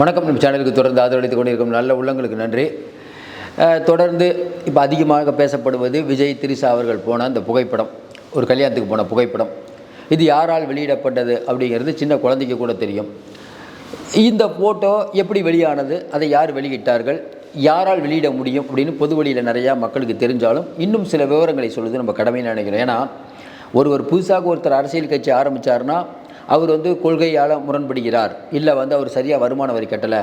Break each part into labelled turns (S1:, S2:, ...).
S1: வணக்கம். நம்ம சேனலுக்கு தொடர்ந்து ஆதரவளித்துக் கொண்டிருக்கும் நல்ல உள்ளங்களுக்கு நன்றி. தொடர்ந்து இப்போ அதிகமாக பேசப்படுவது விஜய் திரிசா அவர்கள் போன அந்த புகைப்படம். ஒரு கல்யாணத்துக்கு போன புகைப்படம். இது யாரால் வெளியிடப்பட்டது அப்படிங்கிறது சின்ன குழந்தைக்கு கூட தெரியும். இந்த ஃபோட்டோ எப்படி வெளியானது? அதை யார் வெளியிட்டார்கள்? யாரால் வெளியிட முடியும் அப்படின்னு பொது வழியில் நிறையா மக்களுக்கு தெரிஞ்சாலும் இன்னும் சில விவரங்களை சொல்வது நம்ம கடமைன்னு நினைக்கிறோம். ஏன்னா ஒருவர் புதுசாக ஒருத்தர் அரசியல் கட்சி ஆரம்பித்தார்னா அவர் வந்து கொள்கையால் முரண்படுகிறார். இல்லை வந்து அவர் சரியாக வருமான வரி கட்டலை.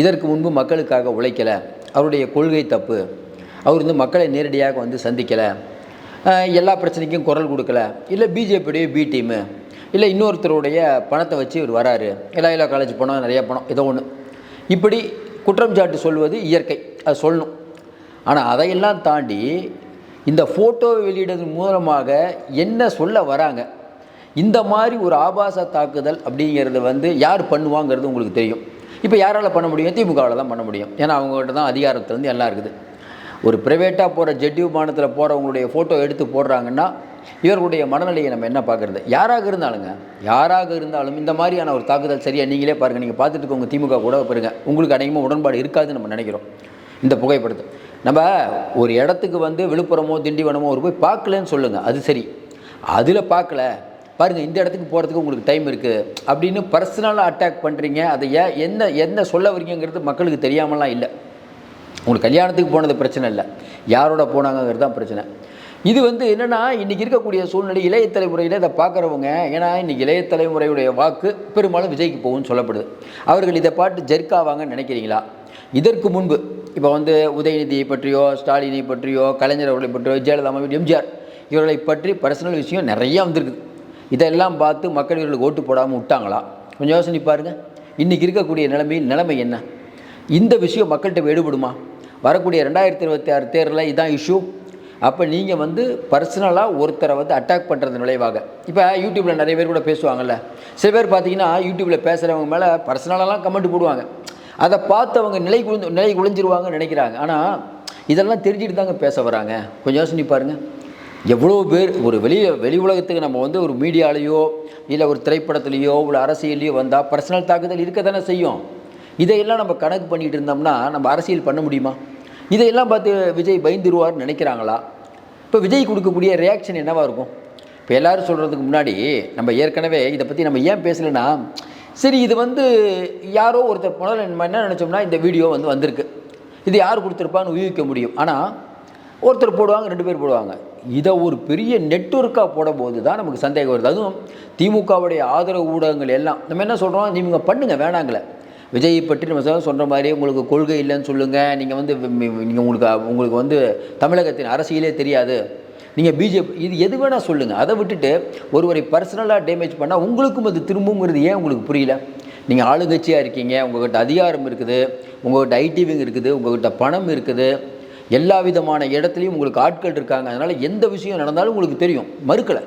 S1: இதற்கு முன்பு மக்களுக்காக உழைக்கலை. அவருடைய கொள்கை தப்பு. அவர் வந்து மக்களை நேரடியாக வந்து சந்திக்கலை. எல்லா பிரச்சனைக்கும் குரல் கொடுக்கல. இல்லை பிஜேபியுடைய பி டீமு இல்லை இன்னொருத்தருடைய பணத்தை வச்சு இவர் வராரு. எல்லா காலேஜ் போனால் நிறைய பணம் ஏதோ ஒன்று இப்படி குற்றம் சாட்டு சொல்வது இயற்கை. அது சொல்லணும். ஆனால் அதையெல்லாம் தாண்டி இந்த ஃபோட்டோவை வெளியிடுறது மூலமாக என்ன சொல்ல வராங்க? இந்த மாதிரி ஒரு ஆபாச தாக்குதல் அப்படிங்கிறது வந்து யார் பண்ணுவாங்கிறது உங்களுக்கு தெரியும். இப்போ யாரால் பண்ண முடியும்? திமுகவில் தான் பண்ண முடியும். ஏன்னா அவங்ககிட்ட தான் அதிகாரத்துலேருந்து எல்லாம் இருக்குது. ஒரு ப்ரைவேட்டாக போகிற ஜெட் விமானத்தில் போகிறவங்களுடைய ஃபோட்டோ எடுத்து போடுறாங்கன்னா இவர்களுடைய மனநிலையை நம்ம என்ன பார்க்குறது? யாராக இருந்தாலுங்க யாராக இருந்தாலும் இந்த மாதிரியான ஒரு தாக்குதல் சரியாக நீங்களே பாருங்கள் நீங்கள் பார்த்துட்டு இருக்கவங்க திமுக கூட பாருங்க. உங்களுக்கு அநேகமாக உடன்பாடு இருக்காதுன்னு நம்ம நினைக்கிறோம். இந்த புகைப்படத்தை. நம்ம ஒரு இடத்துக்கு வந்து விழுப்புரமோ திண்டிவனமோ ஒரு போய் பார்க்கலன்னு சொல்லுங்கள் அது சரி. அதில் பார்க்கல. பாருங்கள் இந்த இடத்துக்கு போகிறதுக்கு உங்களுக்கு டைம் இருக்குது அப்படின்னு பர்சனலாக அட்டாக் பண்ணுறீங்க அதை ஏன் என்ன என்ன சொல்ல வரீங்கிறது மக்களுக்கு தெரியாமலாம் இல்லை. உங்களுக்கு கல்யாணத்துக்கு போனது பிரச்சனை இல்லை. யாரோட போனாங்கங்கிறது தான் பிரச்சனை. இது வந்து என்னென்னா இன்றைக்கி இருக்கக்கூடிய சூழ்நிலை இளைய தலைமுறையில் இதை பார்க்குறவங்க ஏன்னா இன்றைக்கி இளைய தலைமுறையுடைய வாக்கு பெரும்பாலும் விஜய்க்கு போகும்னு சொல்லப்படுது. அவர்கள் இதை பாட்டு ஜெர்க்காவாங்கன்னு நினைக்கிறீங்களா? இதற்கு முன்பு இப்போ வந்து உதயநிதியை பற்றியோ ஸ்டாலினை பற்றியோ கலைஞர் அவர்களை பற்றியோ ஜெயலலிதா எம்ஜிஆர் இவர்களை பற்றி பர்சனல் விஷயம் நிறையா வந்திருக்குது. இதெல்லாம் பார்த்து மக்கள் இவர்களுக்கு ஓட்டு போடாமல் விட்டாங்களா? கொஞ்சம் யோசனை பாருங்கள் இன்றைக்கி இருக்கக்கூடிய நிலைமையில் நிலைமை என்ன? இந்த விஷயம் மக்கள்கிட்ட எடுபடுமா? வரக்கூடிய ரெண்டாயிரத்தி இருபத்தி ஆறு தேர்தலில் இதான் இஷ்யூ அப்போ நீங்கள் வந்து பர்சனலாக ஒருத்தரை வந்து அட்டாக் பண்ணுறது விளைவாக. இப்போ யூடியூப்பில் நிறைய பேர் கூட பேசுவாங்கல்ல. சில பேர் பார்த்தீங்கன்னா யூடியூப்பில் பேசுகிறவங்க மேலே பர்சனலாலாம் கமெண்ட் போடுவாங்க. அதை பார்த்து அவங்க நிலை குழு நிலை குழிஞ்சிருவாங்கன்னு நினைக்கிறாங்க. ஆனால் இதெல்லாம் தெரிஞ்சுட்டு தாங்க பேச வராங்க. கொஞ்சம் யோசனை பாருங்கள் எவ்வளோ பேர் ஒரு வெளியே வெளி உலகத்துக்கு நம்ம வந்து ஒரு மீடியாலேயோ இல்லை ஒரு திரைப்படத்துலேயோ இல்லை அரசியல்லையோ வந்தால் பர்சனல் தாக்குதல் இருக்க தானே செய்யும். இதையெல்லாம் நம்ம கணக்கு பண்ணிகிட்டு இருந்தோம்னா நம்ம அரசியல் பண்ண முடியுமா? இதையெல்லாம் பார்த்து விஜய் பயந்துருவார்னு நினைக்கிறாங்களா? இப்போ விஜய் கொடுக்கக்கூடிய ரியாக்ஷன் என்னவாக இருக்கும்? இப்போ எல்லாரும் சொல்கிறதுக்கு முன்னாடி நம்ம ஏற்கனவே இதை பற்றி நம்ம ஏன் பேசலைன்னா சரி இது வந்து யாரோ ஒருத்தர் முதல்ல நம்ம என்ன நினச்சோம்னா இந்த வீடியோ வந்து வந்திருக்கு. இது யார் கொடுத்துருப்பான்னு ஊகிக்க முடியும். ஆனால் ஒருத்தர் போடுவாங்க ரெண்டு பேர் போடுவாங்க. இதை ஒரு பெரிய நெட்வொர்க்காக போடும்போது தான் நமக்கு சந்தேகம் வருது. அதுவும் திமுகவுடைய ஆதரவு ஊடகங்கள் எல்லாம். நம்ம என்ன சொல்கிறோம் நீங்கள் பண்ணுங்கள் வேணாங்களே. விஜய் பற்றி நம்ம சொல்கிற மாதிரி உங்களுக்கு கொள்கை இல்லைன்னு சொல்லுங்கள் நீங்கள் வந்து நீங்கள் உங்களுக்கு உங்களுக்கு வந்து தமிழகத்தின் அரசியலே தெரியாது. நீங்கள் பிஜேபி இது எது வேணால் சொல்லுங்கள் அதை விட்டுட்டு ஒருவரை பர்சனலாக டேமேஜ் பண்ணால் உங்களுக்கும் அது திரும்புங்கிறது ஏன் உங்களுக்கு புரியல? நீங்கள் ஆளுங்கட்சியாக இருக்கீங்க உங்கள்கிட்ட அதிகாரம் இருக்குது உங்கள்கிட்ட ஐடிவிங் இருக்குது உங்கள்கிட்ட பணம் இருக்குது. எல்லா விதமான இடத்துலையும் உங்களுக்கு ஆட்கள் இருக்காங்க. அதனால் எந்த விஷயம் நடந்தாலும் உங்களுக்கு தெரியும். மறுக்கலை.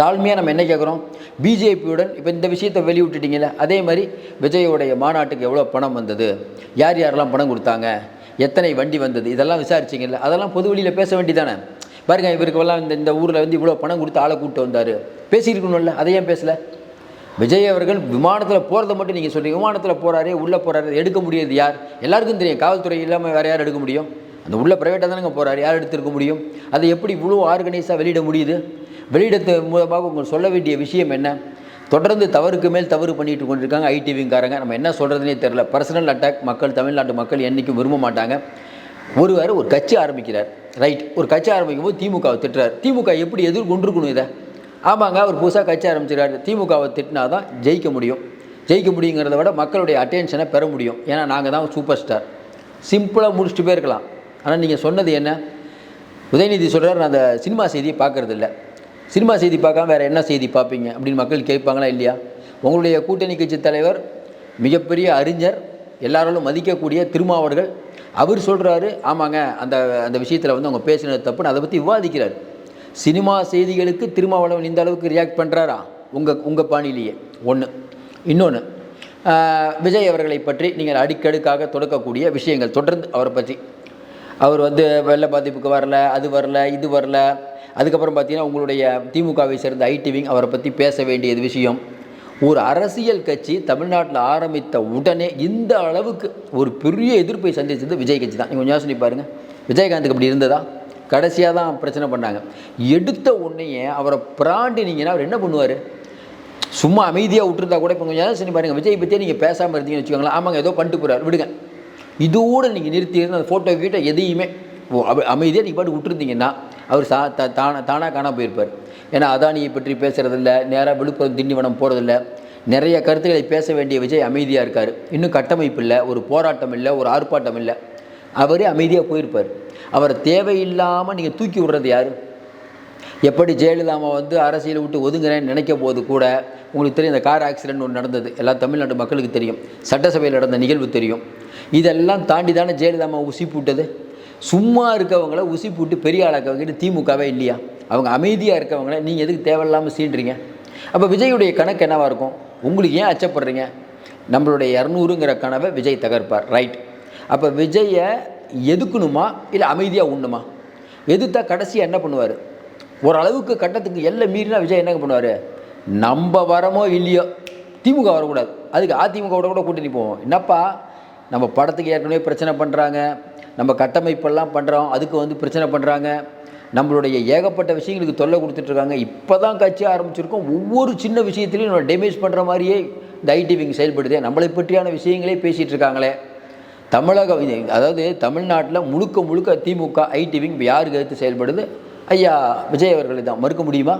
S1: தாழ்மையாக நம்ம என்ன கேட்குறோம் பிஜேபியுடன் இப்போ இந்த விஷயத்தை வெளியிட்டுட்டிங்களே அதே மாதிரி விஜயோடைய மாநாட்டுக்கு எவ்வளோ பணம் வந்தது? யார் யாரெல்லாம் பணம் கொடுத்தாங்க? எத்தனை வண்டி வந்தது? இதெல்லாம் விசாரிச்சிங்கல்ல. அதெல்லாம் பொது வெளியில் பேச வேண்டிதானே பாருங்க இவருக்கெல்லாம் இந்த இந்த ஊரில் வந்து இவ்வளோ பணம் கொடுத்து ஆளை கூப்பிட்டு வந்தார். பேசியிருக்கணும்ல அதை ஏன் பேசலை? விஜய் அவர்கள் விமானத்தில் போகிறத மட்டும் நீங்கள் சொல்கிறீங்க விமானத்தில் போகிறாரு உள்ளே போகிறாரு எடுக்க முடியாது யார்? எல்லாருக்கும் தெரியும். காவல்துறை இல்லாமல் வேறு யார் எடுக்க முடியும்? அந்த உள்ள ப்ரைவேட்டாக தானேங்க போகிறார் யார் எடுத்திருக்க முடியும்? அதை எப்படி இவ்வளோ ஆர்கனைஸாக வெளியிட முடியுது? வெளியிடத்து மூலமாக உங்களுக்கு சொல்ல வேண்டிய விஷயம் என்ன? தொடர்ந்து தவறுக்கு மேல் தவறு பண்ணிட்டு கொண்டிருக்காங்க ஐடிவிங்காரங்க. நம்ம என்ன சொல்கிறதுனே தெரில பர்சனல் அட்டாக் மக்கள் தமிழ்நாட்டு மக்கள் என்றைக்கும் விரும்ப மாட்டாங்க. ஒருவர் ஒரு கட்சி ஆரம்பிக்கிறார். ரைட் ஒரு கட்சி ஆரம்பிக்கும் போது திமுகவை திட்டுறார். திமுக எப்படி எதிர்கொண்டிருக்கணும் இதை? ஆமாங்க அவர் புதுசாக கட்சி ஆரம்பிச்சிருக்காரு. திமுகவை திட்டினா தான் ஜெயிக்க முடியும். ஜெயிக்க முடியுங்கிறத விட மக்களுடைய அட்டென்ஷனை பெற முடியும். ஏன்னா நாங்கள் தான் சூப்பர் ஸ்டார் சிம்பிளாக முடிச்சுட்டு போயிருக்கலாம். ஆனால் நீங்கள் சொன்னது என்ன? உதயநிதி சொல்கிறார் நான் அந்த சினிமா செய்தியை பார்க்கறது சினிமா செய்தி பார்க்காம வேறு என்ன செய்தி பார்ப்பீங்க? அப்படின்னு மக்கள் கேட்பாங்களா இல்லையா? உங்களுடைய கூட்டணி கட்சி தலைவர் மிகப்பெரிய அறிஞர் எல்லாராலும் மதிக்கக்கூடிய திருமாவர்கள் அவர் சொல்கிறாரு ஆமாங்க அந்த அந்த விஷயத்தில் வந்து அவங்க பேசினது தப்புன்னு அதை பற்றி விவாதிக்கிறார். சினிமா செய்திகளுக்கு திருமாவளவன் இந்த அளவுக்கு ரியாக்ட் பண்ணுறாரா உங்கள் உங்கள் பாணியிலேயே. ஒன்று இன்னொன்று விஜய் அவர்களை பற்றி நீங்கள் அடிக்கடுக்காக தொடக்கக்கூடிய விஷயங்கள் தொடர்ந்து அவரை பற்றி. அவர் வந்து வெள்ள பாதிப்புக்கு வரல அது வரல இது வரல. அதுக்கப்புறம் பார்த்தீங்கன்னா உங்களுடைய திமுகவை சேர்ந்த ஐடிவிங் அவரை பற்றி பேச வேண்டியது விஷயம். ஒரு அரசியல் கட்சி தமிழ்நாட்டில் ஆரம்பித்த உடனே இந்த அளவுக்கு ஒரு பெரிய எதிர்ப்பை சந்திச்சது விஜய் கட்சி தான். நீங்கள் கொஞ்சம் யோசனை பாருங்கள் விஜயகாந்துக்கு அப்படி இருந்ததா? கடைசியாக தான் பிரச்சனை பண்ணாங்க. எடுத்த உடனேயே அவரை பிராண்டினீங்கன்னா அவர் என்ன பண்ணுவார்? சும்மா அமைதியாக விட்டுருந்தா கூட இப்போ கொஞ்சம் யோசனை பாருங்கள் விஜய் பற்றியே நீங்கள் பேசாமல் இருந்தீங்கன்னு வச்சுக்கோங்களேன். ஆமாங்க ஏதோ பண்ணிட்டு போகிறார் விடுங்க. இதோடு நீங்கள் நிறுத்தி அந்த ஃபோட்டோ கிட்ட எதையுமே அமைதியாக நீங்கள் பாட்டு விட்டுருந்தீங்கன்னா அவர் சா த தானா தானாக காணாம போயிருப்பார். ஏன்னா அதானியை பற்றி பேசுகிறதில்ல நேராக விழுப்புரம் திண்டிவனம் போகிறதில்ல நிறைய கருத்துக்களை பேச வேண்டிய விஜய் அமைதியாக இருக்கார். இன்னும் கட்டமைப்பு இல்லை ஒரு போராட்டம் இல்லை ஒரு ஆர்ப்பாட்டம் இல்லை. அவரே அமைதியாக போயிருப்பார். அவரை தேவையில்லாமல் நீங்கள் தூக்கி விடுறது யார்? எப்படி ஜெயலலிதாமா வந்து அரசியலை விட்டு ஒதுங்குறேன்னு நினைக்க போது கூட உங்களுக்கு தெரியும் இந்த கார் ஆக்சிடென்ட் ஒன்று நடந்தது. எல்லா தமிழ்நாட்டு மக்களுக்கு தெரியும். சட்டசபையில் நடந்த நிகழ்வு தெரியும். இதெல்லாம் தாண்டி தானே ஜெயலலிதாமா உசி போட்டது? சும்மா இருக்கவங்கள உசி போட்டு பெரிய ஆளாக்கவங்க திமுகவே இல்லையா? அவங்க அமைதியாக இருக்கவங்கள நீங்கள் எதுக்கு தேவையில்லாமல் சீன்றீங்க அப்போ விஜயுடைய கணக்கு என்னவாக இருக்கும்? உங்களுக்கு ஏன் அச்சப்படுறீங்க? நம்மளுடைய இரநூறுங்கிற கனவை விஜய் தகர்ப்பார் ரைட் அப்போ விஜயை எதுக்கணுமா? இல்லை அமைதியாக உண்ணுமா எதுத்தா கடைசியாக என்ன பண்ணுவார்? ஓரளவுக்கு கட்டத்துக்கு எல்லை மீறினா விஜய் என்ன பண்ணுவார்? நம்ம வரமோ இல்லையோ திமுக வரக்கூடாது. அதுக்கு அதிமுகவோட கூட கூட்டணி போவோம். என்னப்பா? நம்ம படத்துக்கு ஏற்கனவே பிரச்சனை பண்ணுறாங்க நம்ம கட்டமைப்பெல்லாம் பண்ணுறோம் அதுக்கு வந்து பிரச்சனை பண்ணுறாங்க நம்மளுடைய ஏகப்பட்ட விஷயங்களுக்கு தொல்லை கொடுத்துட்ருக்காங்க இப்போ தான் கட்சி ஆரம்பிச்சிருக்கோம். ஒவ்வொரு சின்ன விஷயத்துலையும் நம்ம டேமேஜ் பண்ணுற மாதிரியே இந்த ஐடி விங் செயல்படுது. நம்மளை பற்றியான விஷயங்களே பேசிகிட்டு இருக்காங்களே. தமிழகம் அதாவது தமிழ்நாட்டில் முழுக்க முழுக்க திமுக ஐடி விங் யாருக்கு எடுத்து செயல்படுது? ஐயா விஜய் அவர்களை தான். மறுக்க முடியுமா?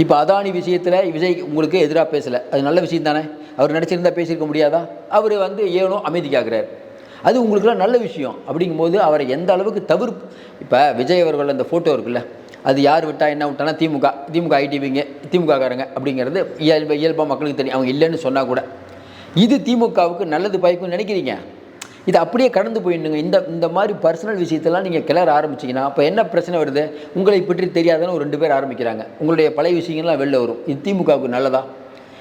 S1: இப்போ அதானி விஷயத்தில் விஜய் உங்களுக்கு எதிராக பேசலை. அது நல்ல விஷயம் தானே? அவர் நடிச்சிருந்தால் பேசியிருக்க முடியாதா? அவர் வந்து ஏனோ அமைதி கேட்குறாரு அது உங்களுக்குலாம் நல்ல விஷயம் அப்படிங்கும்போது அவரை எந்த அளவுக்கு தவிர்ப்பு இப்போ விஜய் அவர்கள் அந்த ஃபோட்டோ இருக்குல்ல அது யார் விட்டா என்ன விட்டானா திமுக திமுக ஐடிவிங்க திமுககாரங்க அப்படிங்கிறது இயல்பு இயல்பாக மக்களுக்கு தெரியும். அவங்க இல்லைன்னு சொன்னால் கூட. இது திமுகவுக்கு நல்லது பயக்கும்னு நினைக்கிறீங்க? இது அப்படியே கடந்து போயிடுங்க இந்த இந்த மாதிரி பர்சனல் விஷயத்தெல்லாம் நீங்கள் கிளற ஆரம்பிச்சிங்கன்னா அப்போ என்ன பிரச்சனை வருது? உங்களை பற்றி தெரியாதுன்னு ஒரு ரெண்டு பேர் ஆரம்பிக்கிறாங்க. உங்களுடைய பழைய விஷயங்கள்லாம் வெளில வரும். இது திமுகவுக்கு நல்லதா?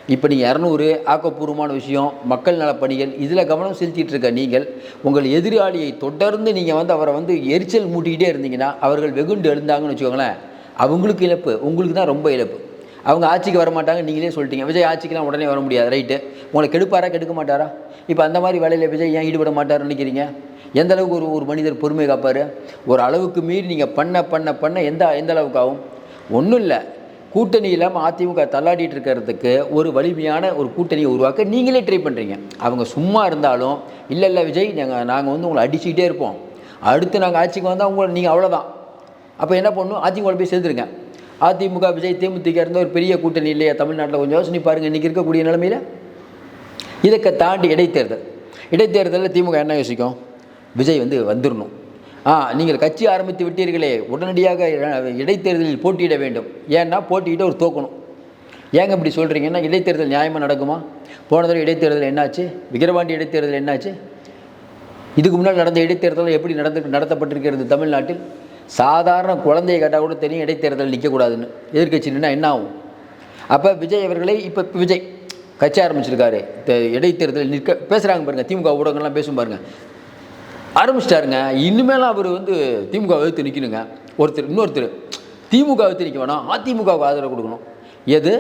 S1: இப்போ நீங்கள் இரநூறு ஆக்கப்பூர்வமான விஷயம் மக்கள் நலப் பணிகள் இதில் கவனம் செலுத்திட்டு இருக்க நீங்கள் உங்கள் எதிராளியை தொடர்ந்து நீங்கள் வந்து அவரை வந்து எரிச்சல் மூட்டிக்கிட்டே இருந்தீங்கன்னா அவர்கள் வெகுண்டு எழுந்தாங்கன்னு வச்சுக்கோங்களேன் அவங்களுக்கு இழப்பு. உங்களுக்கு தான் ரொம்ப இழப்பு. அவங்க ஆட்சிக்கு வர மாட்டாங்க நீங்களே சொல்லிட்டீங்க. விஜய் ஆட்சிக்கெலாம் உடனே வர முடியாது ரைட்டு உங்களை கெடுப்பாரா கெடுக்க மாட்டாரா இப்போ அந்த மாதிரி வேலையில் விஜய் ஏன் ஈடுபட மாட்டாருன்னு நினைக்கிறீங்க? எந்த அளவுக்கு ஒரு ஒரு மனிதர் பொறுமை காப்பார்? ஒரு அளவுக்கு மீறி நீங்கள் பண்ண பண்ண பண்ண எந்த எந்த அளவுக்கு ஆகும்? ஒன்றும் இல்லை. கூட்டணி இல்லாமல் அதிமுக தள்ளாடிட்டு இருக்கிறதுக்கு ஒரு வலிமையான ஒரு கூட்டணியை உருவாக்க நீங்களே ட்ரை பண்ணுறீங்க அவங்க சும்மா இருந்தாலும் இல்லை இல்லை விஜய் நாங்கள் நாங்கள் வந்து உங்களை அடிச்சுக்கிட்டே இருப்போம். அடுத்து நாங்கள் ஆட்சிக்கு வந்தால் உங்களை நீங்கள் அவ்வளோதான் அப்போ என்ன பண்ணணும் அதிமுக போய் சேர்ந்துருங்க. அதிமுக விஜய் தேமுதிக இருந்த ஒரு பெரிய கூட்டணி இல்லையா தமிழ்நாட்டில்? கொஞ்சம் யோசனை பாருங்கள் இன்றைக்கி இருக்கக்கூடிய நிலமையில். இதுக்கு தாண்டி இடைத்தேர்தல். இடைத்தேர்தலில் திமுக என்ன யோசிக்கும்? விஜய் வந்து வந்துடணும் ஆ நீங்கள் கட்சி ஆரம்பித்து விட்டீர்களே உடனடியாக இடைத்தேர்தலில் போட்டியிட வேண்டும். ஏன்னா போட்டியிட்டு ஒரு தோக்கணும். ஏங்க இப்படி சொல்கிறீங்கன்னா இடைத்தேர்தல் நியாயமாக நடக்குமா? போன தடவை இடைத்தேர்தல் என்னாச்சு? விக்கிரவாண்டி இடைத்தேர்தல் என்னாச்சு? இதுக்கு முன்னால் நடந்த இடைத்தேர்தல் எப்படி நடந்து நடத்தப்பட்டிருக்கிறது தமிழ்நாட்டில்? சாதாரண குழந்தையை கேட்டால் கூட தெரியும் இடைத்தேர்தல் நிற்கக்கூடாதுன்னு எதிர்கட்சி நின்னா என்ன ஆகும்? அப்போ விஜய் அவர்களை இப்போ விஜய் கட்சி ஆரம்பிச்சிருக்காரு. இடைத்தேர்தல் நிற்க பேசுகிறாங்க பாருங்கள் திமுக ஊடகங்கள்லாம் பேசும் பாருங்கள் ஆரம்பிச்சிட்டாருங்க. இனிமேலாம் அவர் வந்து திமுக எழுத்து நிற்கணுங்க ஒருத்தர் இன்னொருத்தர் திமுக எழுத்து நிற்க வேணாம் அதிமுகவுக்கு ஆதரவு கொடுக்கணும். எது?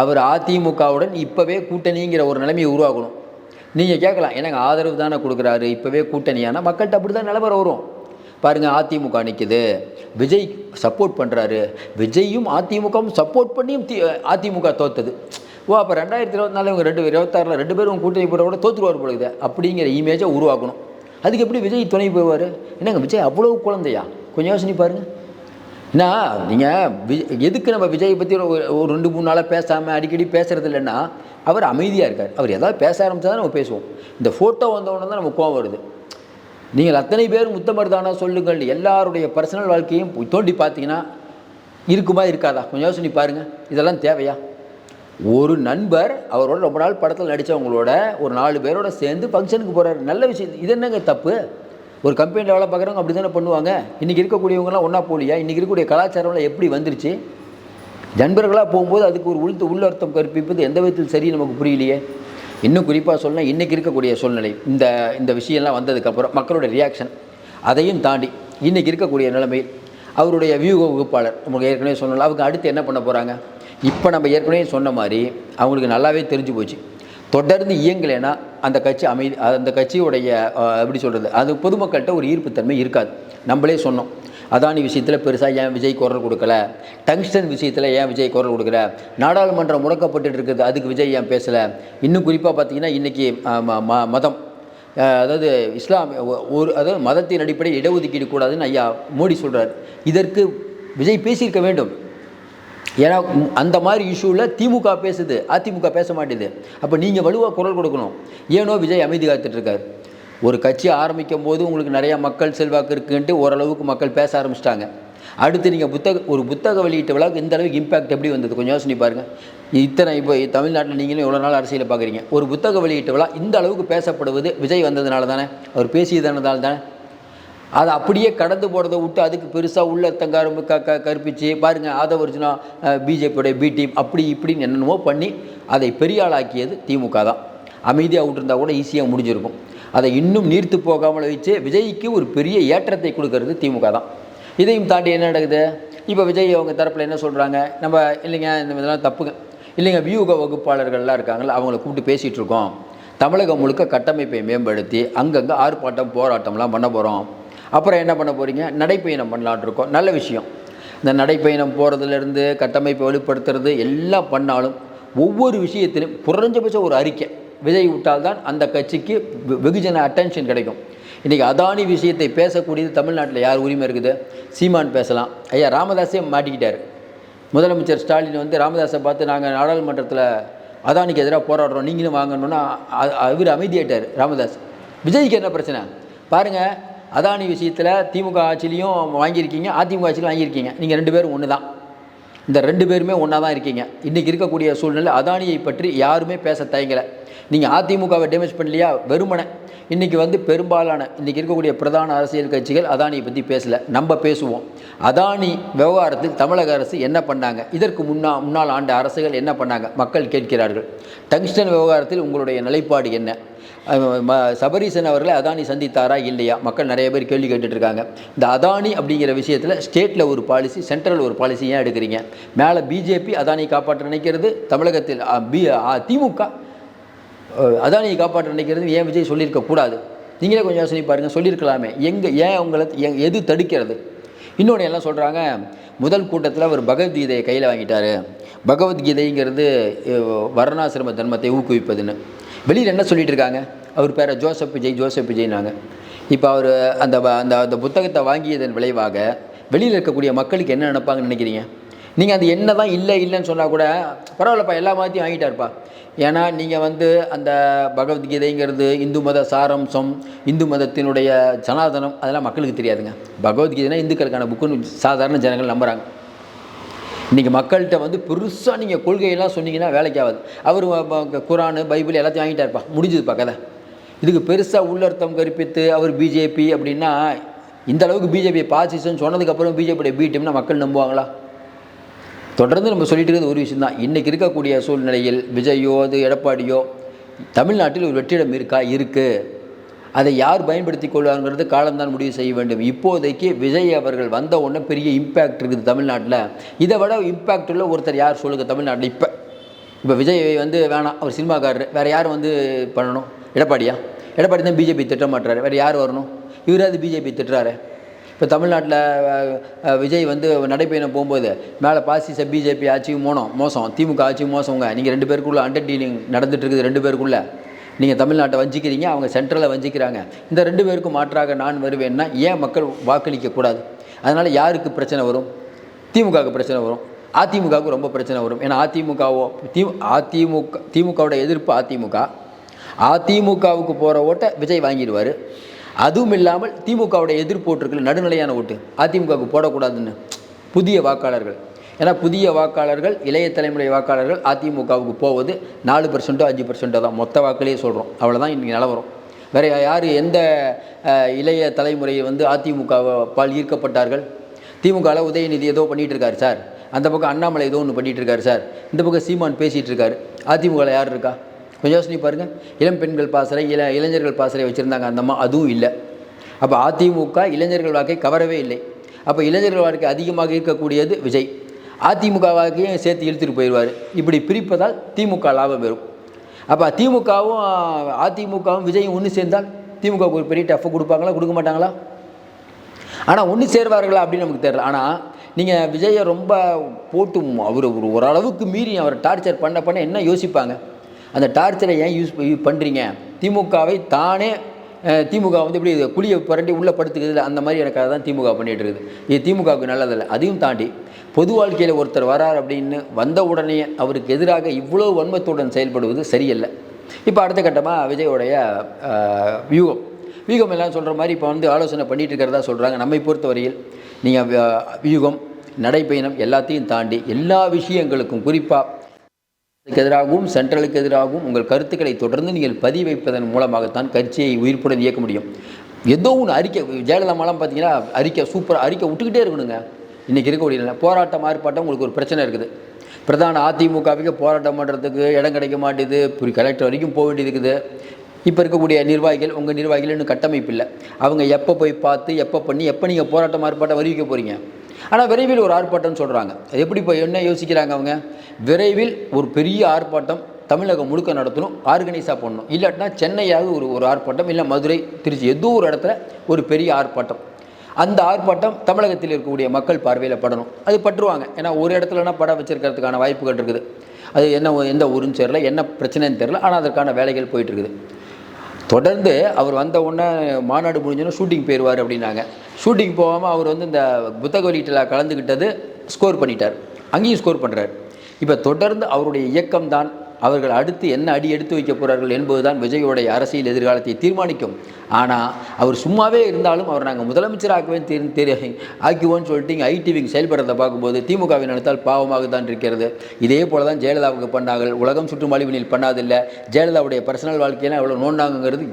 S1: அவர் அதிமுகவுடன் இப்போவே கூட்டணிங்கிற ஒரு நிலைமையை உருவாக்கணும். நீங்கள் கேட்கலாம் எனக்கு ஆதரவு தானே கொடுக்குறாரு இப்போவே கூட்டணியானால் மக்கள்கிட்ட அப்படி தான் நிலவரம் வரும். பாருங்கள் அதிமுக நிற்குது விஜய் சப்போர்ட் பண்ணுறாரு விஜயும் அதிமுகவும் சப்போர்ட் பண்ணியும் தி அதிமுக தோத்தது. ஓ அப்போ ரெண்டாயிரத்தி இருபத்தி நாலு இவங்க ரெண்டு இருபத்தாறில் ரெண்டு பேரும் கூட்டணி போட கூட தோற்றுருவார் பொழுது அப்படிங்கிற இமேஜை உருவாக்கணும். அதுக்கு எப்படி விஜய் துணை போவார்? என்னங்க விஜய் அவ்வளோ குழந்தையா? கொஞ்சம் யோசனை பாருங்கள் ஏன்னா நீங்கள் வி எதுக்கு நம்ம விஜயை பற்றி ஒரு ஒரு ரெண்டு மூணு நாளாக பேசாமல் அடிக்கடி பேசுறது இல்லைன்னா அவர் அமைதியாக இருக்கார். அவர் எதாவது பேச ஆரம்பித்தா தான் நம்ம பேசுவோம். இந்த ஃபோட்டோ வந்தவொடனே தான் நம்ம கோவம் வருது. நீங்கள் அத்தனை பேர் முத்தமருதானா சொல்லுங்கள். எல்லாருடைய பர்சனல் வாழ்க்கையும் தோண்டி பார்த்தீங்கன்னா இருக்குமா இருக்காதா? கொஞ்சம் யோசனை பாருங்கள் இதெல்லாம் தேவையா? ஒரு நண்பர் அவரோட ரொம்ப நாள் படத்தில் நடித்தவங்களோட ஒரு நாலு பேரோட சேர்ந்து ஃபங்க்ஷனுக்கு போகிறாரு நல்ல விஷயம். இது என்னங்க தப்பு? ஒரு கம்பெனியில் வேலை பார்க்குறவங்க அப்படி தானே பண்ணுவாங்க? இன்றைக்கி இருக்கக்கூடியவங்களாம் ஒன்றா போலியா இன்றைக்கி இருக்கக்கூடிய கலாச்சாரம்லாம் எப்படி வந்துருச்சு? நண்பர்களாக போகும்போது அதுக்கு ஒரு உள்த்து உள்ளர்த்தம் கற்பிப்பது எந்த விதத்தில் சரி நமக்கு புரியலையே? இன்னும் குறிப்பாக சொல்லணும் இன்றைக்கி இருக்கக்கூடிய சூழ்நிலை இந்த இந்த விஷயம்லாம் வந்ததுக்கப்புறம் மக்களோட ரியாக்ஷன் அதையும் தாண்டி இன்றைக்கி இருக்கக்கூடிய நிலைமை அவருடைய வியூக வகுப்பாளர் உங்களுக்கு ஏற்கனவே சொன்னோம்ல அவங்க அடுத்து என்ன பண்ண போகிறாங்க இப்போ நம்ம ஏற்கனவே சொன்ன மாதிரி அவங்களுக்கு நல்லாவே தெரிஞ்சு போச்சு. தொடர்ந்து இயங்கலைன்னா அந்த கட்சி அமைதி அந்த கட்சியுடைய எப்படி சொல்கிறது அது பொதுமக்கள்கிட்ட ஒரு ஈர்ப்புத்தன்மை இருக்காது. நம்மளே சொன்னோம். அதானி விஷயத்தில் பெருசாக ஏன் விஜய் குரல் கொடுக்கல? டங்ஸ்டன் விஷயத்தில் ஏன் விஜய் குரல் கொடுக்கல? நாடாளுமன்றம் முடக்கப்பட்டு இருக்குது அதுக்கு விஜய் ஏன் பேசலை? இன்னும் குறிப்பாக பார்த்தீங்கன்னா இன்றைக்கி மதம். அதாவது இஸ்லாம் ஒரு அதாவது மதத்தின் அடிப்படையில் இடஒதுக்கீடு கூடாதுன்னு ஐயா மோடி சொல்கிறார் இதற்கு விஜய் பேசியிருக்க வேண்டும். ஏன்னா அந்த மாதிரி இஷ்யூவில் திமுக பேசுது அதிமுக பேச மாட்டேது. அப்போ நீங்கள் வலுவாக குரல் கொடுக்கணும். ஏனோ விஜய் அமைதி காத்துட்டு இருக்காரு. ஒரு கட்சி ஆரம்பிக்கும் போது உங்களுக்கு நிறையா மக்கள் செல்வாக்கு இருக்குன்ட்டு ஓரளவுக்கு மக்கள் பேச ஆரம்பிச்சிட்டாங்க. அடுத்து நீங்கள் புத்தக ஒரு புத்தக வெளியிட்ட விழாவுக்கு இந்த அளவுக்கு இம்பாக்ட் எப்படி வந்தது? கொஞ்சம் யோசனை பாருங்கள் இத்தனை இப்போ தமிழ்நாட்டில் நீங்களும் எவ்வளோ நாள் அரசியலை பார்க்குறீங்க. ஒரு புத்தக வெளியிட்ட விழா இந்த அளவுக்கு பேசப்படுவது விஜய் வந்ததுனால தானே? அவர் பேசியதுனால தானே? அதை அப்படியே கடந்து போகிறத விட்டு அதுக்கு பெருசாக உள்ள தங்காரம் க க கற்பிச்சு பாருங்கள் ஆதவர்ஜுனா பிஜேபியோடைய பி டீம் அப்படி இப்படின்னு என்னென்னமோ பண்ணி அதை பெரிய ஆளாக்கியது திமுக தான். அமைதியாக விட்டுருந்தா கூட ஈஸியாக முடிஞ்சிருக்கும். அதை இன்னும் நீர்த்து போகாமல் வச்சு விஜய்க்கு ஒரு பெரிய ஏற்றத்தை கொடுக்கறது திமுக தான். இதையும் தாண்டி என்ன நடக்குது? இப்போ விஜய் அவங்க தரப்பில் என்ன சொல்கிறாங்க நம்ம இல்லைங்க இந்த இதெல்லாம் தப்புங்க. இல்லைங்க வியூக வகுப்பாளர்கள்லாம் இருக்காங்கல்ல அவங்கள கூப்பிட்டு பேசிகிட்டு இருக்கோம். தமிழகம் முழுக்க கட்டமைப்பை மேம்படுத்தி அங்கங்கே ஆர்ப்பாட்டம் போராட்டம்லாம் பண்ண போகிறோம் அப்புறம் என்ன பண்ண போகிறீங்க நடைப்பயணம் பண்ணலான்னு இருக்கோம். நல்ல விஷயம். இந்த நடைப்பயணம் போகிறதுலேருந்து கட்டமைப்பை வலுப்படுத்துறது எல்லாம் பண்ணாலும் ஒவ்வொரு விஷயத்திலும் குறைஞ்சபட்சம் ஒரு அறிக்கை. விஜய் விட்டால்தான் அந்த கட்சிக்கு வெகுஜன அட்டென்ஷன் கிடைக்கும். இன்றைக்கி அதானி விஷயத்தை பேசக்கூடியது தமிழ்நாட்டில் யார் உரிமை இருக்குது? சீமான் பேசலாம். ஐயா ராமதாஸே மாட்டிக்கிட்டார். முதலமைச்சர் ஸ்டாலின் வந்து ராமதாஸை பார்த்து நாங்கள் நாடாளுமன்றத்தில் அதானிக்கு எதிராக போராடுறோம் நீங்களும் வாங்கணுன்னா அவர் அமைதியாயிட்டார் ராமதாஸ். விஜய்க்கு என்ன பிரச்சனை? பாருங்கள் அதானி விஷயத்தில் திமுக ஆட்சிலையும் வாங்கியிருக்கீங்க அதிமுக ஆட்சியிலும் வாங்கியிருக்கீங்க. நீங்கள் ரெண்டு பேரும் ஒன்று தான் இந்த ரெண்டு பேருமே ஒன்றா தான் இருக்கீங்க. இன்றைக்கி இருக்கக்கூடிய சூழ்நிலை அதானியை பற்றி யாருமே பேச தயங்கலை. நீங்கள் அதிமுகவை டேமேஜ் பண்ணலையா? வெறுமனை. இன்றைக்கி வந்து பெரும்பாலான இன்றைக்கி இருக்கக்கூடிய பிரதான அரசியல் கட்சிகள் அதானியை பற்றி பேசலை. நம்ம பேசுவோம். அதானி விவகாரத்தில் தமிழக அரசு என்ன பண்ணாங்க? இதற்கு முன்னா முன்னால் ஆண்ட அரசுகள் என்ன பண்ணாங்க? மக்கள் கேட்கிறார்கள். டங்ஸ்டன் விவகாரத்தில் உங்களுடைய நிலைப்பாடு என்ன? சபரீசன் அவர்களை அதானி சந்தித்தாரா இல்லையா? மக்கள் நிறைய பேர் கேள்வி கேட்டுட்ருக்காங்க இந்த அதானி அப்படிங்கிற விஷயத்தில் ஸ்டேட்டில் ஒரு பாலிசி சென்ட்ரல் ஒரு பாலிசி ஏன் எடுக்கிறீங்க? மேலே பிஜேபி அதானி காப்பாற்ற நினைக்கிறது தமிழகத்தில் பி திமுக அதானியை காப்பாற்ற நினைக்கிறது ஏன் விஜய் சொல்லியிருக்கக்கூடாது நீங்களே கொஞ்சம் யோசனை பாருங்கள் சொல்லியிருக்கலாமே. எங்கே ஏன் உங்களை எ- எது தடுக்கிறது? இன்னொன்று எல்லாம் சொல்கிறாங்க முதல் கூட்டத்தில் அவர் பகவத்கீதையை கையில் வாங்கிட்டார். பகவத்கீதைங்கிறது வர்ணாசிரம தர்மத்தை ஊக்குவிப்பதுன்னு. வெளியில் என்ன சொல்லிட்டு இருக்காங்க? அவர் பேரை ஜோசப் விஜய் ஜோசப் விஜய்னாங்க. இப்போ அவர் அந்த வ- அந்த அந்த புத்தகத்தை வாங்கியதன் விளைவாக வெளியில் இருக்கக்கூடிய மக்களுக்கு என்ன நினைப்பாங்கன்னு நினைக்கிறீங்க? நீங்கள் அது என்ன தான் இல்லை இல்லைன்னு சொன்னால் கூட பரவாயில்லப்பா எல்லா மதத்தையும் வாங்கிட்டாருப்பா. ஏன்னா நீங்கள் வந்து அந்த பகவத்கீதைங்கிறது இந்து மத சாரம்சம் இந்து மதத்தினுடைய சனாதனம் அதெல்லாம் மக்களுக்கு தெரியாதுங்க. பகவத்கீதைனா இந்துக்களுக்கான புக்குன்னு சாதாரண ஜனங்கள் நம்புகிறாங்க இன்றைக்கி மக்கள்கிட்ட வந்து பெருசாக நீங்கள் கொள்கையெல்லாம் சொன்னீங்கன்னா வேலைக்கு ஆகாது அவர் குரானு பைபிள் எல்லாத்தையும் வாங்கிட்டாருப்பா. முடிஞ்சதுப்பா கதை. இதுக்கு பெருசாக உள்ளர்த்தம் கற்பித்து அவர் பிஜேபி அப்படின்னா இந்த அளவுக்கு பிஜேபி பாசிசன் சொன்னதுக்கப்புறம் பிஜேபியுடைய பி மக்கள் நம்புவாங்களா? தொடர்ந்து நம்ம சொல்லிட்டு இருக்கிறது ஒரு விஷயம் தான் இன்றைக்கி இருக்கக்கூடிய சூழ்நிலையில் விஜயோ அது எடப்பாடியோ தமிழ்நாட்டில் ஒரு வெற்றிடம் இருக்கா? இருக்குது அதை யார் பயன்படுத்தி கொள்வாங்கிறது காலம்தான் முடிவு செய்ய வேண்டும். இப்போதைக்கு விஜய் அவர்கள் வந்த உடனே பெரிய இம்பேக்ட் இருக்குது தமிழ்நாட்டில். இதை விட இம்பேக்ட் உள்ள ஒருத்தர் யார் சொல்லுங்க தமிழ்நாட்டில் இப்போ? இப்போ விஜய் வந்து வேணாம் அவர் சினிமாக்காரர். வேறு யார் வந்து பண்ணணும்? எடப்பாடியா? எடப்பாடி தான் பிஜேபி திட்ட மாட்டுறாரு வேறு யார் வரணும்? இவராது பிஜேபி திட்டுறாரு? இப்போ தமிழ்நாட்டில் விஜய் வந்து நடைப்பயணம் போகும்போது மேலே பாசிச பிஜேபி ஆட்சியும் மோனம் மோசம். திமுக ஆட்சியும் மோசங்க நீங்கள் ரெண்டு பேருக்குள்ளே அண்டர் டீலிங் நடந்துகிட்ருக்குது இருக்குது ரெண்டு பேருக்குள்ளே. நீங்கள் தமிழ்நாட்டை வஞ்சிக்கிறீங்க அவங்க சென்ட்ரலில் வஞ்சிக்கிறாங்க. இந்த ரெண்டு பேருக்கும் மாற்றாக நான் வருவேன்னா ஏன் மக்கள் வாக்களிக்கக்கூடாது அதனால் யாருக்கு பிரச்சனை வரும்? திமுகவுக்கு பிரச்சனை வரும். அதிமுகவுக்கு ரொம்ப பிரச்சனை வரும். ஏன்னா அதிமுகவோ தி அதிமுக திமுகவோட எதிர்ப்பு அதிமுக. அதிமுகவுக்கு போகிற ஓட்டை விஜய் வாங்கிடுவார். அதுவும் இல்லாமல் திமுகவோட எதிர்ப்போட்டிருக்கிற நடுநிலையான ஓட்டு. அதிமுகவுக்கு போடக்கூடாதுன்னு புதிய வாக்காளர்கள். ஏன்னா புதிய வாக்காளர்கள் இளைய தலைமுறை வாக்காளர்கள் அதிமுகவுக்கு போவது நாலு பர்சன்ட்டோ அஞ்சு பர்சன்ட்டோ தான். மொத்த வாக்களையே சொல்கிறோம் அவ்வளோதான் இன்றைக்கி நிலவரம். வேறு யார் எந்த இளைய தலைமுறையை வந்து அதிமுக பால் ஈர்க்கப்பட்டார்கள்? திமுகவில் உதயநிதி ஏதோ பண்ணிகிட்டு இருக்காரு சார். அந்த பக்கம் அண்ணாமலை ஏதோ ஒன்று பண்ணிகிட்டு இருக்காரு சார். இந்த பக்கம் சீமான் பேசிகிட்டு இருக்காரு அதிமுகவில் யார் இருக்கா? கொஞ்சம் யோசனை பாருங்கள் இளம் பெண்கள் பாசறை இள இளைஞர்கள் பாசறை வச்சுருந்தாங்க. அந்தம்மா அதுவும் இல்லை. அப்போ அதிமுக இளைஞர்கள் வாக்கை கவரவே இல்லை. அப்போ இளைஞர்கள் வாக்கை அதிகமாக இருக்கக்கூடியது விஜய். அதிமுக வாழ்க்கையும் சேர்த்து இழுத்துட்டு போயிடுவார். இப்படி பிரிப்பதால் திமுக லாபம் பெறும். அப்போ திமுகவும் அதிமுகவும் விஜயும் ஒன்று சேர்ந்தால் திமுகவுக்கு ஒரு பெரிய டஃப் கொடுப்பாங்களா? கொடுக்க மாட்டாங்களா? ஆனால் ஒன்று சேருவார்களா அப்படின்னு நமக்கு தெரியல. ஆனால் நீங்கள் விஜயை ரொம்ப போட்டு அவர் ஒரு ஓரளவுக்கு மீறி அவர் டார்ச்சர் பண்ண பண்ண என்ன யோசிப்பாங்க? அந்த டார்ச்சரை ஏன் யூஸ் பண்ணுறீங்க திமுகவை தானே திமுக வந்து இப்படி குழியை புரண்டி உள்ளே படுத்துக்கிறது அந்த மாதிரி எனக்கு தான் திமுக பண்ணிகிட்டு இருக்குது இது திமுகவுக்கு நல்லதில்லை. அதையும் தாண்டி பொது வாழ்க்கையில் ஒருத்தர் வரார் அப்படின்னு வந்த உடனே அவருக்கு எதிராக இவ்வளோ வன்மத்துடன் செயல்படுவது சரியில்லை. இப்போ அடுத்த கட்டமாக விஜயோடைய வியூகம். வியூகம் எல்லாம் சொல்கிற மாதிரி இப்போ வந்து ஆலோசனை பண்ணிகிட்டு இருக்கிறதா சொல்கிறாங்க நம்மை பொறுத்தவரையில் நீங்கள் வியூகம் நடைப்பயணம் எல்லாத்தையும் தாண்டி எல்லா விஷயங்களுக்கும் குறிப்பாக எதிராகவும் சென்ட்ரலுக்கு எதிராகவும் உங்கள் கருத்துக்களை தொடர்ந்து நீங்கள் பதிவைப்பதன் மூலமாகத்தான் கட்சியை உயிர்ப்புடன் இயக்க முடியும். ஏதோ ஒன்று அறிக்கை ஜெயலலிதாமெல்லாம் பார்த்தீங்கன்னா அறிக்கை சூப்பராக அறிக்கை விட்டுக்கிட்டே இருக்கணுங்க. இன்றைக்கி இருக்கக்கூடிய போராட்ட போராட்டம் ஆர்ப்பாட்டம் உங்களுக்கு ஒரு பிரச்சனை இருக்குது. பிரதான அதிமுகவுக்கு போராட்டம் பண்ணுறதுக்கு இடம் கிடைக்க மாட்டேது இப்படி கலெக்டர் வரைக்கும் போக வேண்டியது இருக்குது இப்போ இருக்கக்கூடிய நிர்வாகிகள் உங்கள் நிர்வாகிகள் இன்னும் கட்டமைப்பு இல்லை அவங்க எப்போ போய் பார்த்து எப்போ பண்ணி எப்போ நீங்கள் போராட்டம் ஆர்ப்பாட்டம் அறிவிக்க போகிறீங்க ஆனால் விரைவில் ஒரு ஆர்ப்பாட்டம்னு சொல்கிறாங்க எப்படி இப்போ என்ன யோசிக்கிறாங்க அவங்க? விரைவில் ஒரு பெரிய ஆர்ப்பாட்டம் தமிழகம் முழுக்க நடத்தணும் ஆர்கனைஸாக பண்ணணும். இல்லாட்டினா சென்னையாவது ஒரு ஒரு ஆர்ப்பாட்டம் இல்லை மதுரை திருச்சி ஏதோ ஒரு இடத்துல ஒரு பெரிய ஆர்ப்பாட்டம். அந்த ஆர்ப்பாட்டம் தமிழகத்தில் இருக்கக்கூடிய மக்கள் பார்வையில் படணும். அது பட்டுருவாங்க. ஏன்னா ஒரு இடத்துலனா படம் வச்சிருக்கிறதுக்கான வாய்ப்புகள் இருக்குது. அது என்ன எந்த ஊருன்னு தெரியல என்ன பிரச்சனைன்னு தெரில ஆனால் அதற்கான வேலைகள் போயிட்டு இருக்குது. தொடர்ந்து அவர் வந்த உடனே மாநாடு முடிஞ்சோன்னா ஷூட்டிங் போயிடுவார் அப்படின்னாங்க. ஷூட்டிங் போகாமல் அவர் வந்து இந்த புத்தக வெளியீட்டில் கலந்துக்கிட்டது ஸ்கோர் பண்ணிட்டார். அங்கேயும் ஸ்கோர் பண்ணுறாரு இப்போ தொடர்ந்து அவருடைய இயக்கம் தான் அவர்கள் அடுத்து என்ன அடி எடுத்து வைக்க போகிறார்கள் என்பதுதான் விஜயோடைய அரசியல் எதிர்காலத்தை தீர்மானிக்கும். ஆனால் அவர் சும்மாவே இருந்தாலும் அவர் நாங்கள் முதலமைச்சராகவே தெரி தெரிய ஆக்குவோன்னு சொல்லிட்டு இங்கே ஐடிவிங் செயல்படுறதை பார்க்கும்போது திமுகவை நினைத்தால் பாவமாக தான் இருக்கிறது. இதே போல தான் ஜெயலலிதாவுக்கு பண்ணார்கள். உலகம் சுற்றும் அழிவினில் பண்ணாதில்லை. ஜெயலலிதாவுடைய பர்சனல் வாழ்க்கையெல்லாம் எவ்வளோ நோண்டாங்கிறது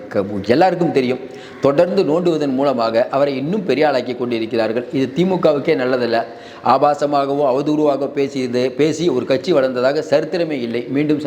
S1: எல்லாருக்கும் தெரியும். தொடர்ந்து நோண்டுவதன் மூலமாக அவரை இன்னும் பெரிய ஆளாக்கி கொண்டிருக்கிறார்கள். இது திமுகவுக்கே நல்லதல்ல. ஆபாசமாகவோ அவதூறுவாக பேசியது பேசி ஒரு கட்சி வளர்ந்ததாக சரித்திரமே இல்லை. மீண்டும்